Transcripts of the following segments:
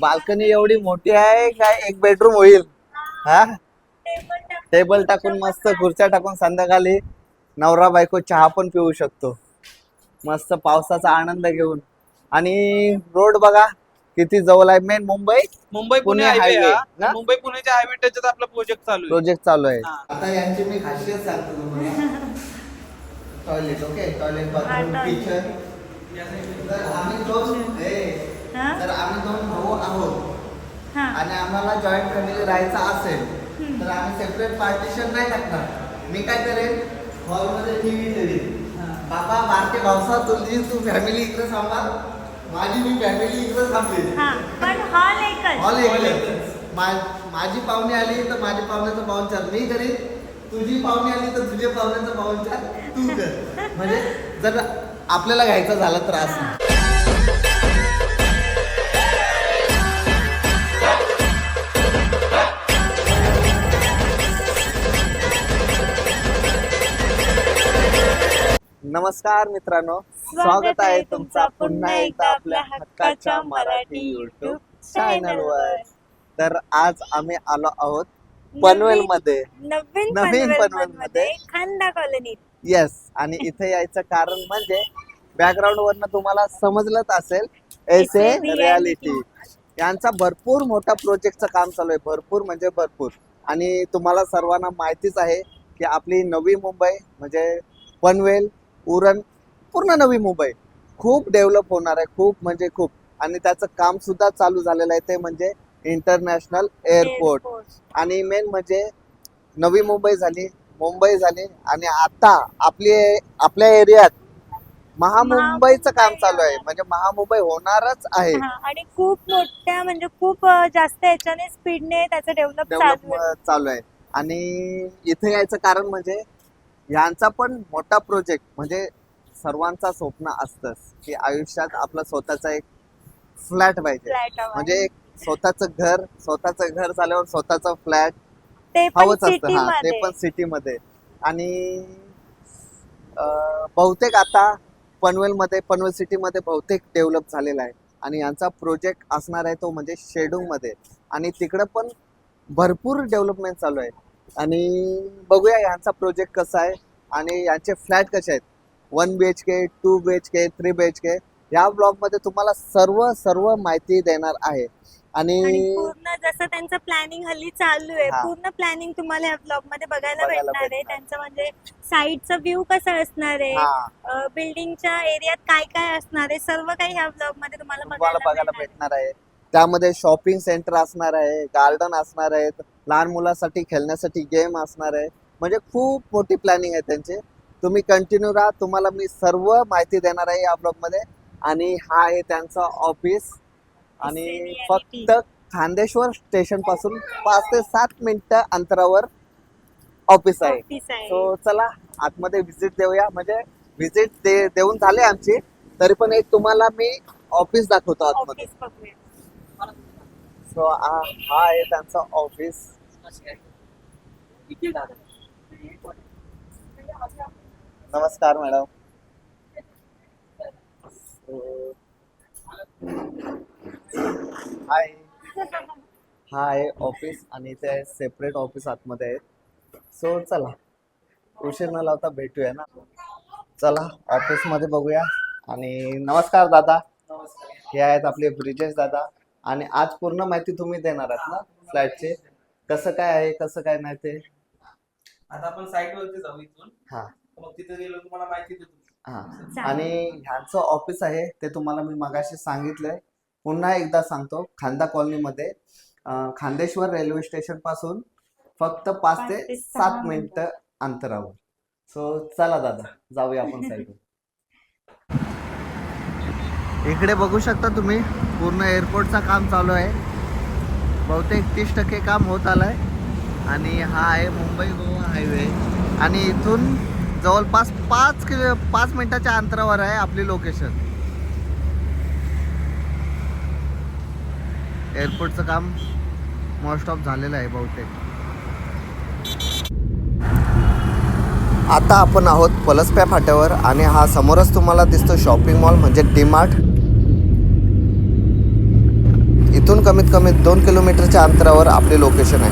Balcony एवढी मोठी आहे काय एक बेडरूम होईल? हा? टेबल टाकून मस्त खुर्च्या टाकून संध्याकाळी नवरा बायको चहा पण पिऊ शकतो. मस्त पावसाचा आनंद घेऊन. आणि रोड बघा किती जवळ आहे. मेन मुंबई मुंबई पुणे हायवे हा. मुंबई पुण्याच्या हायवे टचत आपला प्रोजेक्ट चालू आहे. प्रोजेक्ट चालू आहे. हा. आता यांची मी खासियत सांगतो तुम्हाला. Toilet okay toilet bathroom. Kitchen आम्ही हे? तर आम्ही दोन भाऊ आहोत. हा. आणि आम्हाला जॉईंट फॅमिली राहायचं असेल तर आम्ही सेपरेट पार्टिशन नाही टाकणार. मी काय करेन? हॉलमध्ये टीव्ही ठेवीन. बाबा बारके भावसा तुझी तू फॅमिली इकडे सांभाळ माझी मी फॅमिली इकडे थांबली हा पण हॉल एकच. हॉल मा- माझी पाहुणी आली तर माझी पाहुण्याचं पाहुणचार. मी करीन. तुझी पाहुणी आली तर तुझ्या पाहुण्याचं पाहुणचार. तू कर. म्हणजे जर आपल्याला घ्यायचा झाला तर असं नमस्कार मित्रांनो स्वागत आहे तुमचा पुन्हा एकदा आपल्या हक्काच्या मराठी युट्यूब चॅनलवर तर आज आम्ही आलो आहोत पनवेल मध्ये नवीन नवीन पनवेल. मध्ये खांदा कॉलनीत. येस आणि इथे यायचं कारण म्हणजे बॅकग्राऊंड वरनं तुम्हाला समजलंच असेल एस. रियालिटी यांचा भरपूर मोठा प्रोजेक्टचं काम चालू आहे भरपूर म्हणजे भरपूर. आणि तुम्हाला सर्वांना माहितीच आहे की आपली नवी मुंबई म्हणजे पनवेल उरण पूर्ण नवी मुंबई. खूप डेव्हलप होणार आहे खूप म्हणजे खूप. आणि त्याचं काम सुद्धा चालू झालेलं आहे ते म्हणजे इंटरनॅशनल एअरपोर्ट आणि मेन म्हणजे नवी मुंबई झाली मुंबई झाली आणि आता आपली आपल्या एरियात महामुंबईचं काम चालू आहे. म्हणजे महामुंबई होणारच आहे. आणि खूप मोठ्या म्हणजे खूप जास्त याच्याने स्पीडने त्याचं डेव्हलप चालू आहे. आणि इथे यायचं कारण म्हणजे यांचा पण मोठा प्रोजेक्ट म्हणजे सर्वांचा स्वप्न असतंच की आयुष्यात आपलं स्वतःचा एक फ्लॅट पाहिजे. फ्लॅट म्हणजे एक स्वतःचं घर स्वतःचं घर झाल्यावर स्वतःचा फ्लॅट ते पण हवंच असतं. सिटी हा ते मध्ये. पण सिटी मध्ये. आणि अं, बहुतेक आता पनवेल मध्ये पनवेल सिटी मध्ये बहुतेक डेव्हलप झालेला आहे. आणि यांचा प्रोजेक्ट असणार आहे तो म्हणजे शेडूंगमध्ये. आणि तिकडं पण भरपूर डेव्हलपमेंट चालू आहे. आणि बघूया यांचा प्रोजेक्ट कसा आहे आणि यांचे फ्लॅट कसे आहेत. One B H K two B H K three B H K या ब्लॉगमध्ये तुम्हाला सर्व सर्व माहिती देणार आहे. आणि पूर्ण जसं त्यांचं प्लॅनिंग हल्ली चालू आहे. पूर्ण प्लॅनिंग तुम्हाला या ब्लॉगमध्ये बघायला भेटणार आहे. त्यांचं म्हणजे साईडचा व्ह्यू कसा असणार आहे? बिल्डिंगच्या एरियात काय काय असणार आहे? सर्व काही ह्या ब्लॉगमध्ये तुम्हाला बघायला बघायला भेटणार आहे. भेटणार आहे. त्यामध्ये शॉपिंग सेंटर असणार आहे गार्डन असणार आहेत लहान मुलासाठी खेळण्यासाठी गेम असणार आहे. म्हणजे खूप मोठी प्लॅनिंग आहे त्यांची. तुम्ही कंटिन्यू राहा. तुम्हाला मी सर्व माहिती देणार आहे या ब्लॉगमध्ये. आणि हा आहे त्यांचा ऑफिस आणि. फक्त खांदेश्वर स्टेशनपासून पाच ते सात मिनिटं अंतरावर ऑफिस आहे. सो चला आतमध्ये व्हिजिट देऊया. म्हणजे व्हिजिट दे देऊन झाले आमची. तरी पण एक तुम्हाला मी ऑफिस दाखवतो आतमध्ये. सो हा आहे त्यांचा ऑफिस नमस्कार मॅडम हाय हा आहे ऑफिस आणि ते सेपरेट ऑफिस आतमध्ये आहे सो चला. उशीर न लावता भेटूया ना. चला ऑफिसमध्ये बघूया. आणि नमस्कार दादा. हे आहेत आपले ब्रिजेश दादा. आणि आज पूर्ण माहिती तुम्ही देणार आहात ना फ्लॅटचे? कसं काय आहे कसं काय नाही ते? आता आपण साईट वरती जाऊ इथून. हा. मग तिथे गेलो तुम्हाला माहिती देतो. हा. आणि ह्यांचं ऑफिस आहे ते तुम्हाला मी मगाशी सांगितलंय. पुन्हा एकदा सांगतो खांदा कॉलनीमध्ये खांदेश्वर रेल्वे स्टेशनपासून फक्त पाच ते सात मिनिटं अंतरावर. सो चला दादा जाऊया आपण साईडवर इकडे बघू शकता तुम्ही पूर्ण एअरपोर्टचं काम चालू आहे. बहुतेक तीस टक्के काम होत आलं आहे आणि हा आहे मुंबई गोवा हायवे आणि इथून जवळपास पाच किलो पाच मिनटाच्या अंतरावर आहे आपली लोकेशन एअरपोर्टचं काम मोस्ट ऑफ झालेलं आहे बहुतेक. आता आपण आहोत पलसप्या फाट्यावर आणि हा समोरच तुम्हाला दिसतो शॉपिंग मॉल म्हणजे डीमार्ट इथून कमीत कमी दोन किलोमीटरच्या अंतरावर आपले लोकेशन आहे.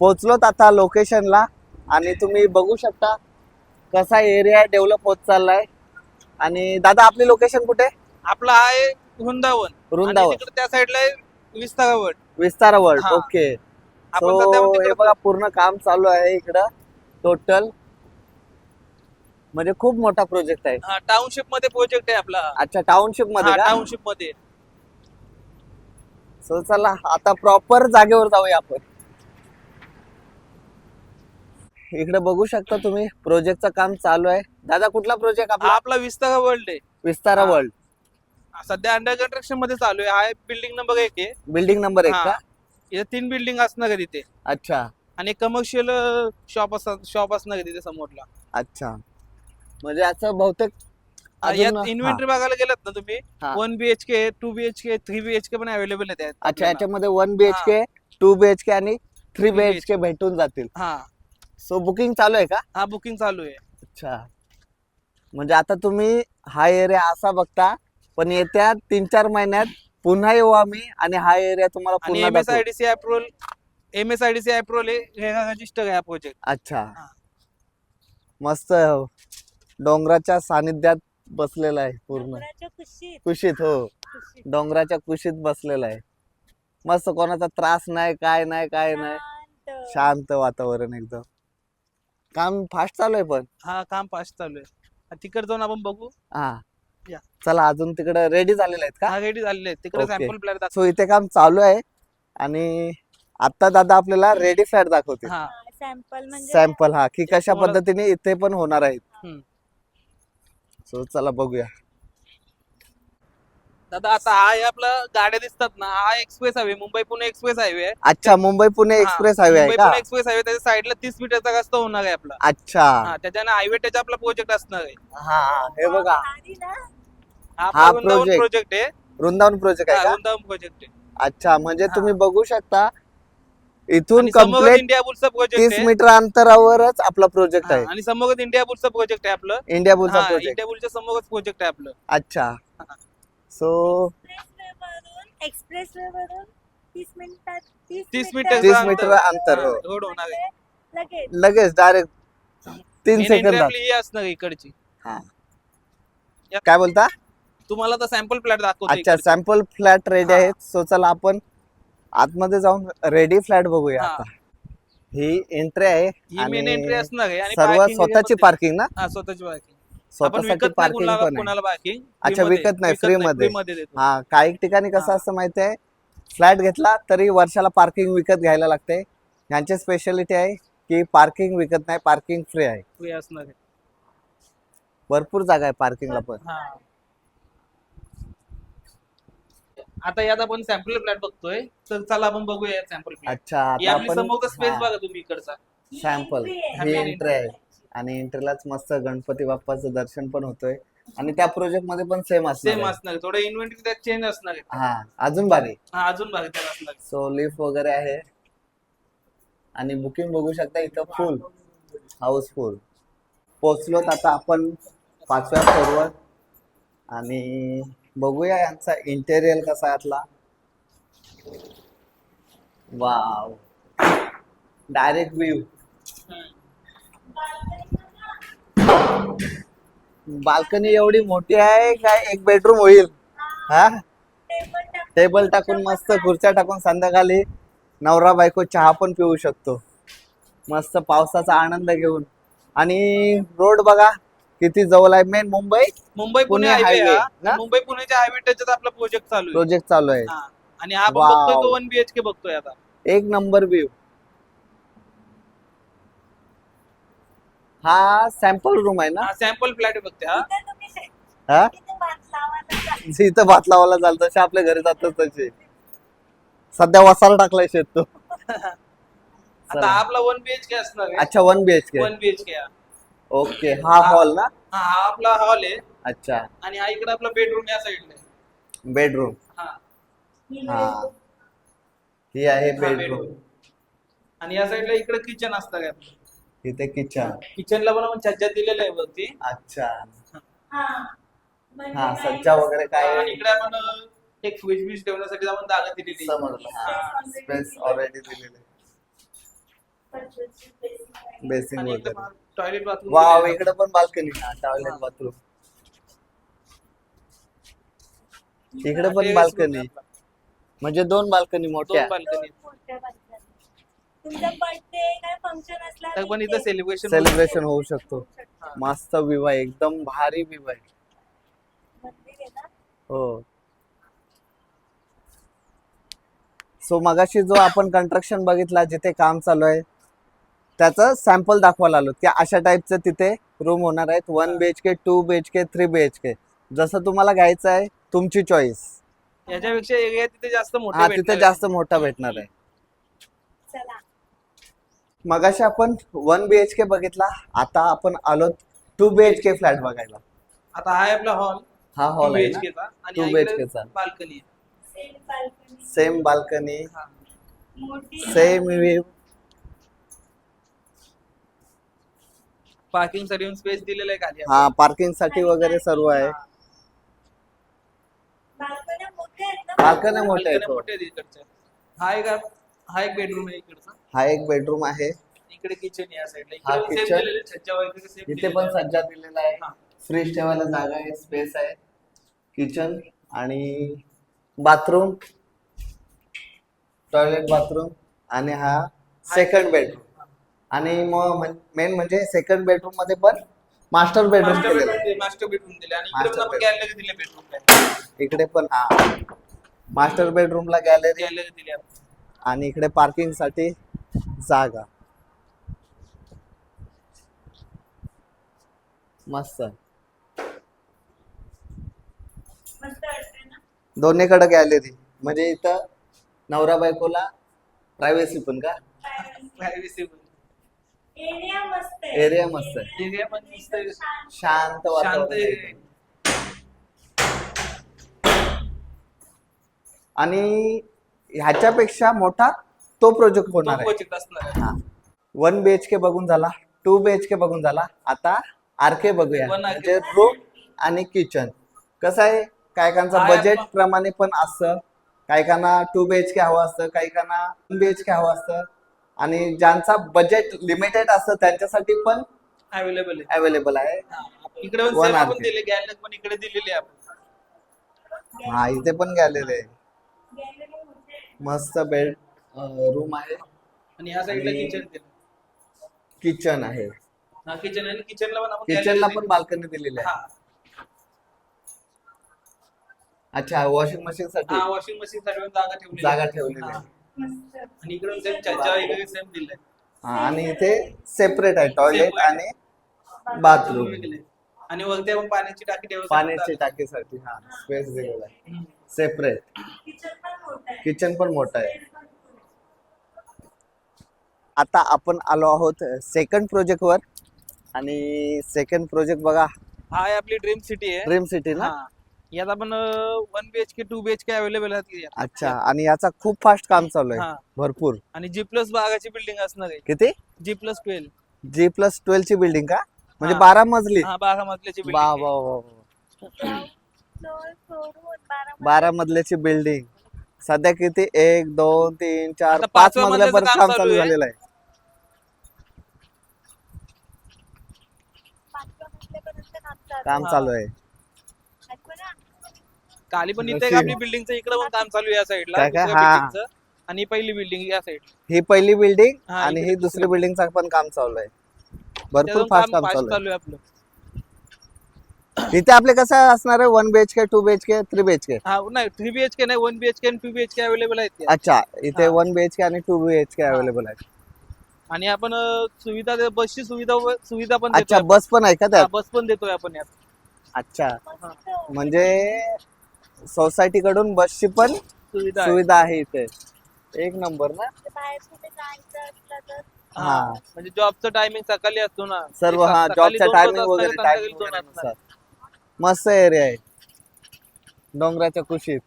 पोचलोत आता लोकेशनला आणि तुम्ही बघू शकता कसा एरिया डेव्हलप होत चाललाय. आणि दादा आपली लोकेशन कुठे? आपला आहे वृंदावन. वृंदावन. त्या साईडला विस्तारावट विस्तारा वर्ल्ड हा. ओके. बघा पूर्ण काम चालू आहे इकडं. टोटल म्हणजे खूप मोठा प्रोजेक्ट आहे. हा टाउनशिपमध्ये प्रोजेक्ट आहे आपला. अच्छा टाउनशिपमध्ये का? टाउनशिपमध्ये. सो चला आता प्रॉपर जागेवर जाऊया आपण. इकडे बघू शकता तुम्ही प्रोजेक्टचं काम चालू आहे. दादा कुठला प्रोजेक्ट हा आपला आपला विस्तारा वर्ल्ड आहे. विस्तारा हा. वर्ल्ड सध्या अंडर कन्स्ट्रक्शनमध्ये चालू आहे. हा बिल्डिंग नंबर एक आहे. बिल्डिंग नंबर एक हा. का? इथे तीन बिल्डिंग असणार आहे तिथे अच्छा. आणि कमर्शियल शॉप असतात शॉप असणार आहे तिथे समोरला. अच्छा. म्हणजे याचं बहुतेक हा, यात हा. इन्व्हेंटरी बघायला गेलात ना तुम्ही? हा. One BHK two BHK three BHK पण अवेलेबल आहेत यात. अच्छा आपल्याला. याच्यामध्ये वन बीएचके टू बीएचके आणि थ्री बीएचके भेटून जातील. हा. सो बुकिंग चालू आहे का? हा बुकिंग चालू आहे. अच्छा. म्हणजे आता तुम्ही हा एरिया असा बघता पण येत्या तीन चार महिन्यात पुन्हा येऊ आम्ही आणि हा एरिया तुम्हाला आणि पुन्हा एम एस दाखवू. I D C approval M S I D C approval हे रजिस्टर आहे प्रोजेक्ट अच्छा. हा. मस्त डोंगराच्या सानिध्यात बसलेला आहे पूर्ण. डोंगराच्या कुशीत. कुशीत हो. डोंगराच्या कुशीत बसलेला आहे. मस्त कोणाचा त्रास नाही काय नाही काय नाही. शांत. शांत वातावरण एकदम. काम फास्ट चालू आहे पण. हा काम फास्ट चालू आहे. तिकडे जाऊन आपण बघू. हा. या. चला अजून तिकडे रेडी झालेले आहेत का? हा रेडी झालेले आहेत. तिकडे Okay. सॅम्पल दाखव. सो इथे काम चालू आहे. आणि आता दादा आपल्याला रेडी फ्लॅट दाखवतील. हा. सॅम्पल म्हणजे सॅम्पल हा. की कशा तुम्हाला- पद्धतीने इथे पण होणार आहेत. हम्म. सो चला बघूया. दादा आता हा आपला गाड्या दिसतात ना हा express highway Mumbai Pune express highway आहे. अच्छा मुंबई पुणे एक्सप्रेस हायवे आहे मुंबई का? पुणे एक्सप्रेस हायवे त्याच्या साईडला तीस मीटरचा रस्ता होणार आहे आपला. अच्छा. हा त्याच्याने हायवे टच आपला प्रोजेक्ट असणार आहे. हा हा, बघा? हा हा आपला वृंदावन project. प्रोजेक्ट आहे. वृंदावन प्रोजेक्ट आहे हा, का? वृंदावन प्रोजेक्ट आहे. अच्छा म्हणजे. तुम्ही बघू शकता इथून आणि समोर कंप्लीट इंडिया बुलचा प्रोजेक्ट तीस आहे. मीटर अंतरावरच आपला प्रोजेक्ट हा, आहे. आणि समोर इंडिया बुलचा प्रोजेक्ट आहे आपलं. इंडिया बुलचा हा प्रोजेक्ट इंडिया बुलच्या समोरच प्रोजेक्ट आहे आपलं. अच्छा. हा. सो वरून एक्सप्रेसवे वरून तीस मिनिटात तीस मीटर तीस मीटर अंतर, हो. रोड होणार आहे. लगेच. लगेच डायरेक्ट तीन Main entry सेकंदात आपली ही असणार आहे इकडची. काय बोलता? तुम्हाला तर सॅम्पल प्लॅट दाखवतो अच्छा इकडची. सॅम्पल फ्लॅट रेडी हा. आहेत. सो चला आपण आतमध्ये जाऊन रेडी फ्लॅट बघूया हा. आता. ही एंट्री आहे ही मेन आणि एंट्री असणार आहे. आणि सर्व parking area स्वतःची मध्ये- पार्किंग ना? हा स्वतःची पार्किंग आपण स्वतःसाठी विकत नाही पार्किंग कुणाला पण आहे. कुणाला पार्किंग अच्छा, विकत नाही, free मध्ये. मध्ये. देतो. हा काही ठिकाणी कसं हा. असतं माहिती आहे? फ्लॅट घेतला तरी वर्षाला पार्किंग विकत घ्यायला लागते. यांची स्पेशालिटी आहे की पार्किंग विकत नाही पार्किंग फ्री आहे. फ्री असणार आहे. भरपूर जागा आहे पार्किंगला पण. हा. आता यात आपण सॅम्पल प्लॅट बघतोय. तर चला आपण बघूया सॅम्पल प्लॅट अच्छा आता आपली समोरचा स्पेस आपण बघा तुम्ही इकडचा. सॅम्पल ही ही आहे. एंट्री आहे. आणि एंट्रीलाच मस्त गणपती बाप्पाचं दर्शन पण होतोय. आणि त्या प्रोजेक्टमध्ये पण सेम असणार सेम आहे. असणार आहे. थोडं इन्व्हेंटरी त्यात चेंज असणार आहे. हा अजून भारी. हा अजून भारी त्यात असणार. सो लिफ्ट वगैरे आहे. आणि बुकिंग बघू शकता इथं फुल हाऊसफुल पोचलोत आता आपण पाचव्या फ्लोअरवर आणि बघूया यांचा इंटेरियर कसा यातला वाव डायरेक्ट व्ह्यू बाल्कनी एवढी मोठी आहे काय एक बेडरूम होईल? हा? टेबल टाकून मस्त खुर्च्या टाकून संध्याकाळी नवरा बायको चहा पण पिऊ शकतो. मस्त पावसाचा आनंद घेऊन. आणि रोड बघा. किती जवळ आहे? Main Mumbai? Mumbai Pune Pune highway highway ना? मुंबई पुण्याच्या हायवे टचचा आपला प्रोजेक्ट चालू आहे. प्रोजेक्ट चालू आहे. हा. आणि हा आपण Wow. बघतोय तो वन बीएचके बघतोय आता. एक नंबर व्ह्यू हा सॅम्पल रूम आहे ना? हा सॅम्पल फ्लॅट बघते हा. इथं तुम्ही शे- हा? इथं भात लावायला जा. इथं भात लावायला चालतं तसे आपल्या घरी जातात तसे. सध्या वसाला टाकलाय शेत तो. आता हा आपला वन बीएचके असणार आहे. अच्छा one BHK one BHK okay हा हॉल ना? हा हा आपला हॉल आहे. अच्छा. आणि हा इकडे आपला बेडरूम या साईडला आहे बेडरूम. हा. हा. ही आहे हा, बेडरूम bedroom. आणि या साईडला इकडे किचन असतं काय इथे किचन किचनला पण आपण छज्जा दिलेलं आहे वरती. अच्छा. हा. म्हणजे हा सज्जा वगैरे काय? आणि इकडे आपण अं, एक फ्रीज बीज ठेवण्यासाठी आपण जागा दिलेली आहे. समजलं. हा. स्पेस ऑलरेडी दिलेले बेसिंग आणि वगैरे. टॉयलेट बाथरूम वाव इकडे पण बाल्कनी टॉयलेट बाथरूम इकडे पण बाल्कनी म्हणजे दोन बाल्कनी मोठ्या. दोन बाल्कनी मोठ्या बाल्कनी. तुमचा बर्थडे काय फंक्शन असला तर पण इथं सेलिब्रेशन सेलिब्रेशन होऊ शकतो. हा. मस्त आहे एकदम भारी ना? हो. सो मगाशी जो आपण कंस्ट्रक्शन बघितला जिथे काम चालू आहे त्याचं सॅम्पल दाखवायला आलो. की अशा टाईपचं तिथे रूम होणार आहेत. One B H K two B H K three B H K जसं तुम्हाला घ्यायचं आहे तुमची चॉईस याच्यापेक्षा एरिया तिथे जास्त मोठा हा तिथे जास्त मोठा भेटणार आहे. चला. मगाशी आपण वन बी एच के बघितला. आता आपण आलो two B H K flat बघायला. आता हा आहे आपला हॉल हा हॉल आहे BHK चा. आणि 2 BHK चा. Balcony same balcony same balcony मोठी सेम व्ह्यू पार्किंगसाठी स्पेस दिलेला आहे खाली हा पार्किंगसाठी वगैरे सर्व आहे. बाल्कन्या मोठ्या आहेत ना. बाल्कन्या मोठ्या आहेत Balcony हो. आहेत हा एक हा एक बेडरूम आहे इकडचा. हा एक बेडरूम आहे. इकडे किचन या साईडला हा इकडे सेम kitchen. दिलेलं आहे, छज्जा वगैरे सेम इथे पण सज्जा दिलेला आहे. हा. फ्रीज ठेवायला जागा आहे स्पेस आहे. किचन आणि बाथरूम टॉयलेट बाथरूम आणि हा सेकंड बेडरूम आणि मग मेन म्हणजे सेकंड बेडरूममध्ये पण मास्टर बेडरूम मास्टर केलेला आहे. बेडरूम मास्टर बेडरूम दिले. आणि इकडे पण आपण. गॅलरी दिले बेडरूम इकडे पण हा. मास्टर बेडरूमला गॅलरी गॅलरी दिली आपण. आणि इकडे पार्किंगसाठी जागा. मस्त. मस्त वाटते ना? दोन्हीकडे गॅलरी म्हणजे इथं नवरा बायकोला प्रायव्हसी पण का? प्रायव्हसी एरिया मस्त आहे एरिया मस्त आहे एरिया पण मस्त आहे. शांत. शांत वातावरण आहे. आणि ह्याच्यापेक्षा मोठा तो प्रोजेक्ट होणार तो आहे project असणार आहे. वन बी एच के बघून झाला टू बी एच के बघून झाला आता आर के बघूया One RK. म्हणजे रूम आणि किचन कसं आहे कायकांचं काय बजेट आपण- प्रमाणे पण असतं कायकांना टू बी एच के हवं असतं कायकांना वन बी एच के हवं असतं आणि ज्यांचा बजेट लिमिटेड असतं त्यांच्यासाठी पण अवेलेबल आहे. अवेलेबल आहे. इकडे पण One सेम आपण RK. दिले गॅलरी पण इकडे दिलेली आहे आपण. हा इथे पण गेलेले आहे. मस्त बेड रूम आहे. आणि ह्या साईडला आणि- किचन दिलं. किचन आहे. हा किचन आहे किचनला पण आपण किचनला पण दिली. बाल्कनी दिलेली आहे. हा. अच्छा वॉशिंग मशीन साठी? हा वॉशिंग मशीन साठी पण जागा ठेवली जागा ठेवलेली आहे. आणि इकडे सेम चर्चा वगैरे सेम दिलंय. हा, आणि इथे सेपरेट आहे टॉयलेट. आणि बाथरूम आणि वरती आपण पाण्याची टाकी ठेवू पाण्याची टाकीसाठी हा स्पेस दिलेला आहे. सेपरेट किचन पण मोठं आहे. आता आपण आलो आहोत सेकंड प्रोजेक्ट वर. आणि सेकंड प्रोजेक्ट बघा. हा आहे आपली ड्रीम सिटी आहे. ड्रीम सिटी ना? यात आपण one BHK two BHK available आहेत यात. अच्छा आणि याचा खूप फास्ट काम चालू आहे हा. भरपूर आणि जी प्लस बागाची बिल्डिंग असणार आहे किती G plus twelve G plus twelve ची बिल्डिंग का म्हणजे हा. बारा मजली हा बारा मजल्याची वा वा. बारा मजल्याची बिल्डिंग सध्या किती एक दोन तीन चार आता पाच पाचव्या मजल्यापर्यंत मजल्याचं काम काम चालू चालू आहे. झालेलं आहे काम चालू हा. आहे. खाली पण इथे एक. आपली बिल्डिंगचं इकडे पण काम चालू आहे या साईडला काय काय? दुसऱ्या हा. buildingचं. आणि पहिली बिल्डिंग या साईड ही पहिली बिल्डिंग हा, आणि ही दुसरी दुसरी बिल्डिंगचं पण काम चालू आहे भरपूर फास्ट काम चालू आहे आपलं इथे आपले कसं असणार आहे one BHK two BHK three BHK हा नाही थ्री बीएचके नाही वन बीएचके आणि टू बीएचके अवेलेबल आहेत ते. अच्छा इथे हा. वन बीएचके आणि टू बीएचके. अवेलेबल आहे आणि आपण अं, सुविधा दे- बसची सुविधा व- सुविधा पण अच्छा देतोय बस पण आहे का त्यात बस पण देतोय आपण यात अच्छा. म्हणजे सोसायटी कडून बसची पण सुविधा आहे. सुविधा आहे इथे एक नंबर ना बाहेर कुठे जायचं असलं तर हा. म्हणजे जॉबचं टायमिंग सकाळी असतो ना सर्व हा सकाळी जॉबचा दोन टायमिंग वगैरे संध्याकाळी टायमिंग दोन वगैरे वाजता. नुसार. मस्त एरिया आहे डोंगराच्या कुशीत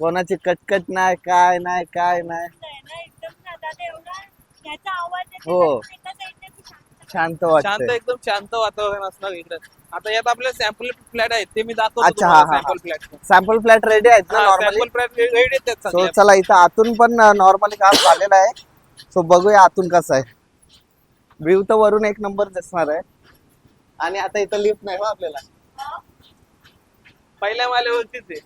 कोणाची कटकट नाही काय नाही काय नाही आहे ना एकदम शांत. आता एवढा याचा आवाज येतो हो. एका ती शांत शांत शांत एकदम शांत वातावरण असणार इकडे आता यात आपले सॅम्पल फ्लॅट आहेत ते मी अच्छा, हा, हा, sample flat sample flat ready आहेत ना नॉर्मली सॅम्पल फ्लॅट रेडी आहेत सो सगळे. चला इथं आतून पण नॉर्मली काम झालेलं आहे. सो बघूया आतून कसं आहे. व्ह्यू तर वरून एक नंबर दिसणार आहे. आणि आता इथं लिफ्ट नाही हो आपल्याला. पहिल्या माल्यावरतीच आहे.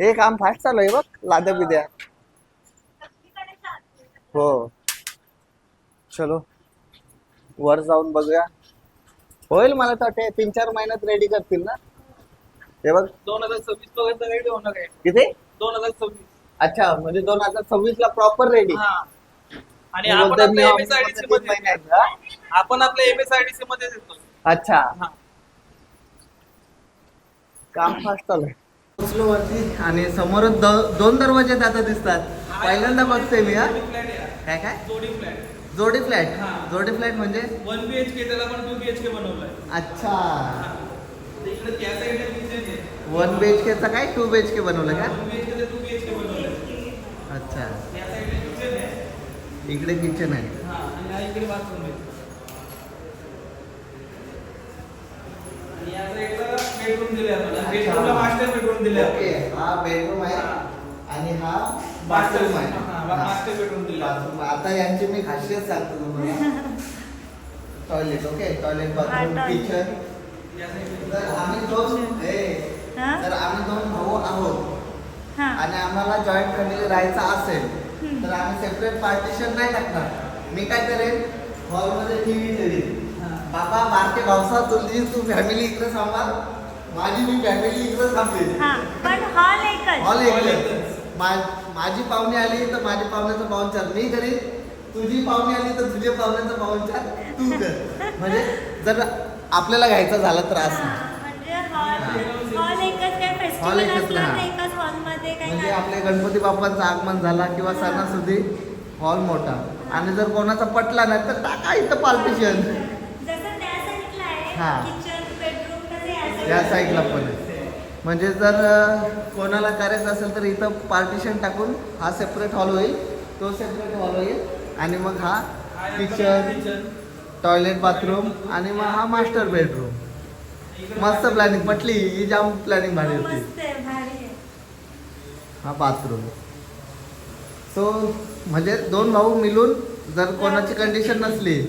हे काम फास्ट चालू आहे बघ लाद्या बिद्या. हो. चलो. वर जाऊन बघूया. होईल मला तर वाटते तीन चार महिन्यात रेडी करतील ना. हे बघ. दोन हजार सव्वीस पर्यंत रेडी होणार आहे. किती? दोन हजार सव्वीस. अच्छा म्हणजे दोन हजार सव्वीस ला प्रॉपर रेडी हा. आणि आपण आपल्या एमएसआयडीसी मध्ये आपण आपल्या एमएसआयडीसी मध्ये देतो. अच्छा. हा. काम फास्ट पोचलो वरती आणि समोरच दोन दरवाजे आता दिसतात. पहिल्यांदा बघते मी हा. काय काय? जोडी फ्लॅट जोडी फ्लॅट? हा. जोडी फ्लॅट म्हणजे? वन बीएचके त्याला पण टू बनवलाय. अच्छा. इकडे त्या साईडला किचन आहे वन बी एच केचा काय? Two B H K? बनवलं का वन बीएचके ते टू बनवलंय. अच्छा. त्या साईडला किचन आहे. इकडे किचन आहे. हा आणि हा इकडे बाथरूम आहे. आणि या साईडला बेडरूम दिले आपण बेडरूमला मास्टर बेडरूम दिले ओके. आपण हा बेडरूम आहे. आणि हा बाथरूम आहे. बाथरूम. आता यांची मी खासियत सांगतो तुम्हाला. Toilet okay toilet bathroom. Kitchen तर आम्ही दोन? तर आम्ही दोन भाऊ आहोत. हा. आणि आम्हाला जॉईंट फॅमिली राहायचं असेल तर आम्ही सेपरेट पार्टिशन नाही टाकणार. मी काय करेन? हॉलमध्ये टीव्ही ठेवीन. बाबा बारके भावसा तुझी तू फॅमिली इकडे सांभाळ माझी मी फॅमिली इकडे हा पण हॉल एकच. हॉल एकच. माझी पाहुणे आली तर माझ्या पाहुण्याचं पाहुणचार. मी करीन तुझी पाहुणे आली तर तुझ्या पाहुण्याचं पाहुणचार. तू कर. म्हणजे जर आपल्याला घ्यायचा झाला तर हा, असं म्हणजे हॉल हॉल एकच म्हणजे. आपल्या गणपती बाप्पांचं आगमन झाला किंवा सणासुदी हॉल मोठा. आणि जर कोणाचा पटला नाही तर टाका इथं पार्टिशन हा. या साईडला पण म्हणजे जर कोणाला करायचं असेल तर इथं पार्टिशन टाकून हा सेपरेट हॉल होईल. तो सेपरेट हॉल होईल. आणि मग हा किचन टॉयलेट बाथरूम आणि मग हा मास्टर बेडरूम मस्त प्लॅनिंग पटली ही जाम प्लॅनिंग भारी होती. मस्त आहे भारी आहे. हा बाथरूम सो म्हणजे दोन भाऊ मिळून जर कोणाची कंडिशन नसली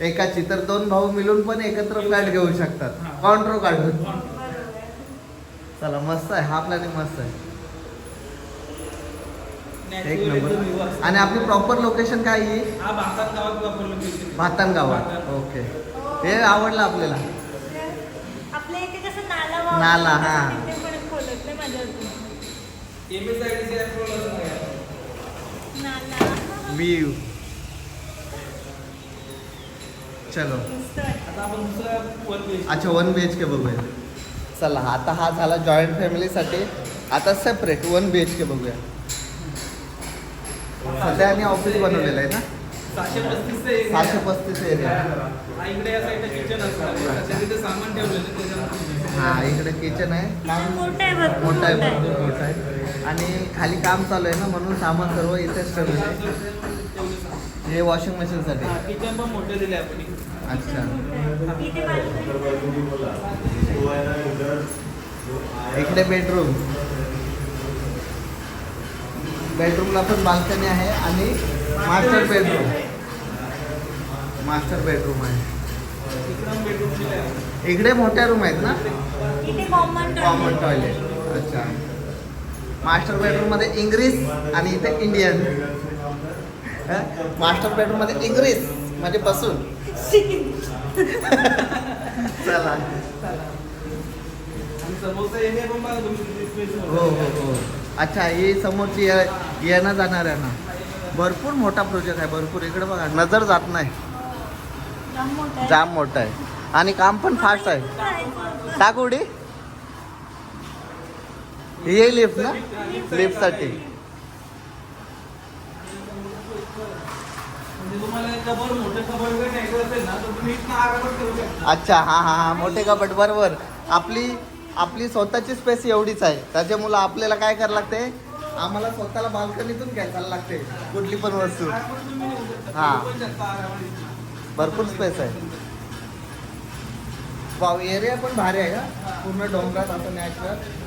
एकाची तर दोन भाऊ मिळून पण एकत्र फ्लॅट घेऊ शकतात. कॉन्ट्रो काढून. चला मस्त आहे. हा प्लॅनिंग मस्त आहे. एक नंबर. आणि आपली प्रॉपर लोकेशन काय आहे? हा भातान गावात ओके. हे आवडलं आपल्याला. नाला हा. तिथे पण खोलत नाही माझ्या अजून. एमएसआयडीसी अप्रूव्हल असणार आहे. नाला. व्यू चलो. मस्त वाटतं. आता आपण दुसरा वन बीएचके अच्छा वन बी एच के बघूया. चला आता हा झाला जॉईंट फॅमिलीसाठी आता separate one B H K बघूया. सध्या आणि ऑफिस बनवलेलं आहे ना? सहाशे पस्तीस एरिया हा इकडे किचन आहे. हा मोठं आहे भरपूर मोठा आहे. आणि खाली काम चालू आहे ना म्हणून सामान सर्व इथेच ठेवलेलं आहे. हे वॉशिंग मशीनसाठी किचन पण मोठे दिले आपण. अच्छा. इकडे बेडरूम बेडरूमला पण बाल्कनी आहे आणि मास्टर बेडरूम मास्टर बेडरूम आहे. इकडं मोठ्या रूम आहेत ना? कॉमन टॉयलेट अच्छा. मास्टर बेडरूममध्ये इंग्लिश आणि इथे इंडियन मास्टर बेडरूममध्ये इंग्लिश म्हणजे बसून. चला. हो हो हो. अच्छा ही समोरची ये- येणं जाणार आहे ना. भरपूर मोठा प्रोजेक्ट आहे भरपूर. इकडे बघा नजर जात नाही. जाम मोठं आहे. जाम मोठा आहे आणि काम पण फास्ट आहे. टाक उडी. ये लिफ्ट ना? लिफ्टसाठी म्हणजे तुम्हाला कबर मोठे कबर वगैरे न्यायचं असेल ना तर तुम्ही इथनं आरामात करू शकता अच्छा हा हा हा मोठे कपाट बरोबर. आपली आपली स्वतःची स्पेस एवढीच आहे. त्याच्यामुळं आपल्याला काय करावं लागते? आम्हाला स्वतःला बाल्कनीतून घ्यायला लागते कुठली पण वस्तू. हा. भरपूर स्पेस आहे. एरिया पण भारी आहे का पूर्ण डोंगरात असं नॅचरल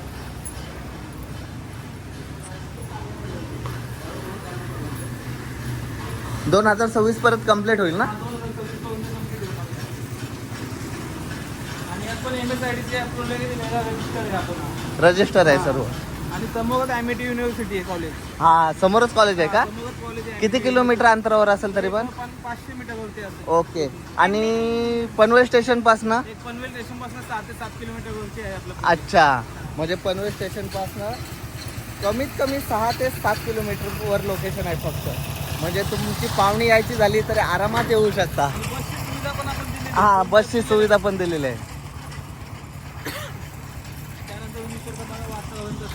दोन हजार सव्वीस परत कंप्लीट होईल ना? रजिस्टर आहे सर्व. आणि समोरच युनिव्हर्सिटी आहे कॉलेज हा समोरच कॉलेज आहे का? किती किलोमीटर अंतरावर असेल तरी पण? पाचशे मीटर वरती असेल. ओके. आणि पनवेल स्टेशन पासनं? पनवेल स्टेशनपासून सहा ते सात किलोमीटर वरती आहे आपलं अच्छा. म्हणजे पनवेल स्टेशन पासनं कमीत कमी सहा ते सात किलोमीटर वर लोकेशन आहे फक्त. म्हणजे तुमची पाहुणी यायची झाली तर आरामात येऊ शकता. बसची सुविधा पण हा बसची सुविधा पण दिलेली आहे.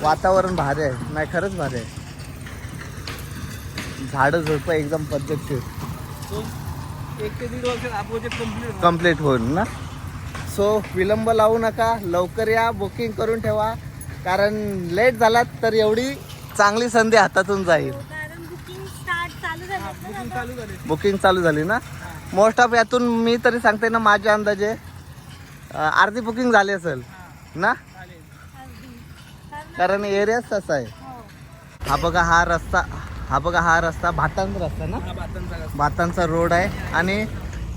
वातावरण भारी आहे. नाही खरंच भारी आहे. झाडं झुडपं एकदम पद्धतशीर. एक ते दीड कंप्लीट कंप्लीट होईल ना? सो विलंब लावू नका. लवकर या. बुकिंग करून ठेवा. कारण लेट झालात तर एवढी चांगली संधी हातातून जाईल. बुकिंग चालू बुकिंग चालू झाली ना? मोस्ट ऑफ यातून मी तरी सांगते ना माझ्या अंदाजे अर्धी बुकिंग झाली असेल ना? कारण- एरियाच तसा आहे. हा बघा हा रस्ता हा बघा हा रस्ता भातांचा रस्ता ना? भातांचा रोड आहे आणि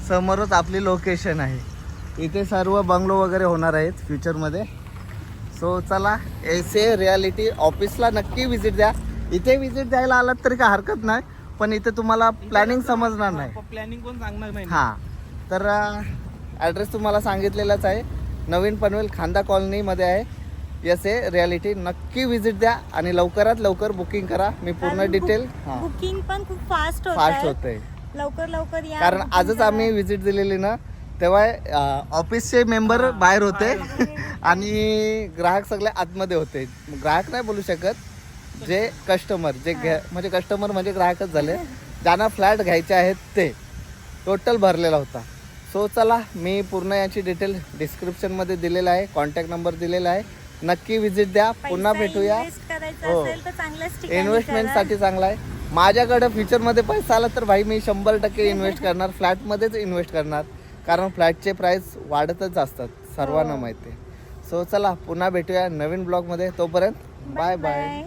समोरच आपली लोकेशन आहे. इथे सर्व बंगलो वगैरे होणार आहेत फ्युचरमध्ये सो चला एसे रियालिटी ऑफिसला नक्की व्हिजिट द्या. इथे व्हिजिट द्यायला आलात तरी काय हरकत नाही. पण इथे तुम्हाला प्लॅनिंग समजणार नाही. प्लॅनिंग पण सांगणार नाही हां. तर ॲड्रेस तुम्हाला सांगितलेलाच आहे. नवीन पनवेल खांदा कॉलनीमध्ये आहे. यस ए रियालिटी नक्की विजिट द्या आणि लवकरात लवकर बुकिंग करा. मी पूर्ण डिटेल बुक- हां. बुकिंग पण खूप फास्ट होत फास्ट आहे. होते लवकर लवकर या कारण आजच. आम्ही विजिट दिलेली ना तेव्हा ऑफिसचे मेंबर बाहेर होते. आणि ग्राहक सगळे आतमध्ये होते. ग्राहक नाही बोलू शकत. जे कस्टमर जे घ्या म्हणजे कस्टमर म्हणजे ग्राहकच झाले. ज्यांना फ्लॅट घ्यायचे आहेत ते. टोटल भरलेला होता. सो चला मी पूर्ण याची डिटेल डिस्क्रिप्शनमध्ये दिलेला आहे कॉन्टॅक्ट नंबर दिलेला आहे. नक्की विजिट द्या. पुन्हा भेटूया. हो. इन्व्हेस्टमेंटसाठी चांगला आहे. माझ्याकडे फ्युचरमध्ये पैसा आला तर भाई मी शंभर टक्के इन्व्हेस्ट करणार. फ्लॅटमध्येच इन्व्हेस्ट करणार. कारण फ्लॅटचे प्राईस वाढतच असतात. सर्वांना हो. माहिती आहे. सो चला पुन्हा भेटूया नवीन ब्लॉगमध्ये तोपर्यंत बाय बाय